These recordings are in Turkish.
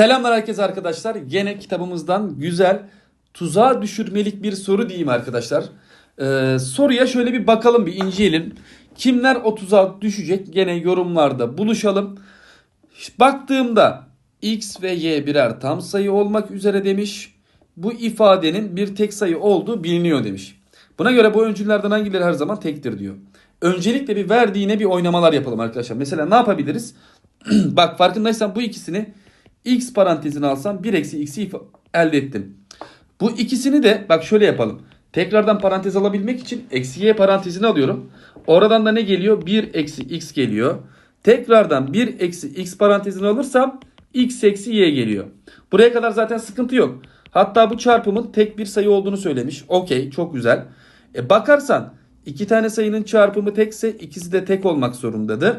Selamlar herkese arkadaşlar. Gene kitabımızdan güzel tuzağa düşürmelik bir soru diyeyim arkadaşlar. Ee, soruya şöyle bir bakalım bir inceleyelim. Kimler o tuzağa düşecek? Gene yorumlarda buluşalım. Baktığımda x ve y birer tam sayı olmak üzere demiş. Bu ifadenin bir tek sayı olduğu biliniyor demiş. Buna göre bu öncüllerden hangileri her zaman tektir diyor. Öncelikle bir verdiğine bir oynamalar yapalım arkadaşlar. Mesela ne yapabiliriz? Bak farkındaysan bu ikisini x parantezine alsam 1 eksi x'i elde ettim. Bu ikisini de bak şöyle yapalım. Tekrardan parantez alabilmek için eksi y parantezini alıyorum. Oradan da ne geliyor? 1 eksi x geliyor. Tekrardan 1 eksi x parantezini alırsam x eksi y geliyor. Buraya kadar zaten sıkıntı yok. Hatta bu çarpımın tek bir sayı olduğunu söylemiş. Okey çok güzel. E bakarsan iki tane sayının çarpımı tekse ikisi de tek olmak zorundadır.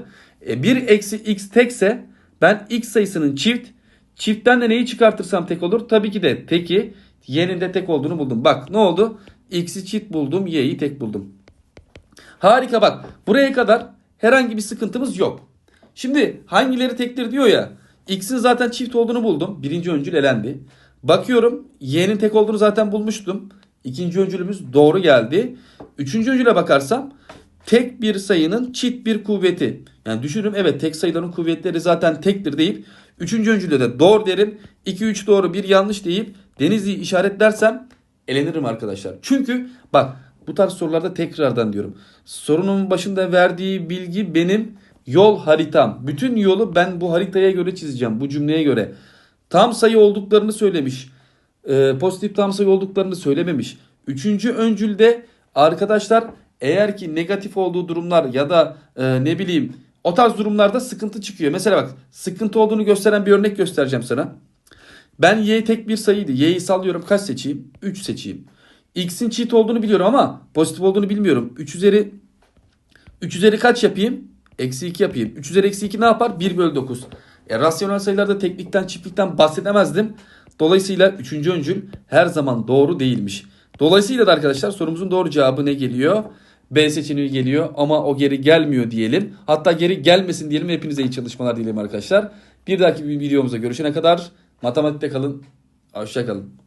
E 1 eksi x tekse ben x sayısının çift Çiftten de neyi çıkartırsam tek olur? Tabii ki de teki y'nin de tek olduğunu buldum. Bak ne oldu? X'i çift buldum, y'yi tek buldum. Harika bak. Buraya kadar herhangi bir sıkıntımız yok. Şimdi hangileri tektir diyor ya. X'in zaten çift olduğunu buldum. Birinci öncül elendi. Bakıyorum y'nin tek olduğunu zaten bulmuştum. İkinci öncülümüz doğru geldi. Üçüncü öncüle bakarsam tek bir sayının çift bir kuvveti. Yani düşünürüm evet tek sayıların kuvvetleri zaten tektir deyip üçüncü öncülde de doğru derim. 2 3 doğru bir yanlış deyip Denizli'yi işaretlersem elenirim arkadaşlar. Çünkü bak bu tarz sorularda tekrardan diyorum. Sorunun başında verdiği bilgi benim yol haritam. Bütün yolu ben bu haritaya göre çizeceğim. Bu cümleye göre. Tam sayı olduklarını söylemiş. Ee, pozitif tam sayı olduklarını söylememiş. Üçüncü öncülde arkadaşlar eğer ki negatif olduğu durumlar ya da e, ne bileyim o tarz durumlarda sıkıntı çıkıyor. Mesela bak sıkıntı olduğunu gösteren bir örnek göstereceğim sana. Ben y tek bir sayıydı. Y'yi sallıyorum kaç seçeyim? 3 seçeyim. X'in çift olduğunu biliyorum ama pozitif olduğunu bilmiyorum. 3 üzeri 3 üzeri kaç yapayım? Eksi 2 yapayım. 3 üzeri eksi 2 ne yapar? 1 bölü 9. E, rasyonel sayılarda teklikten çiftlikten bahsedemezdim. Dolayısıyla 3. öncül her zaman doğru değilmiş. Dolayısıyla da arkadaşlar sorumuzun doğru cevabı ne geliyor? B seçeneği geliyor ama o geri gelmiyor diyelim. Hatta geri gelmesin diyelim. Hepinize iyi çalışmalar dilerim arkadaşlar. Bir dahaki videomuzda görüşene kadar matematikte kalın. Hoşça kalın.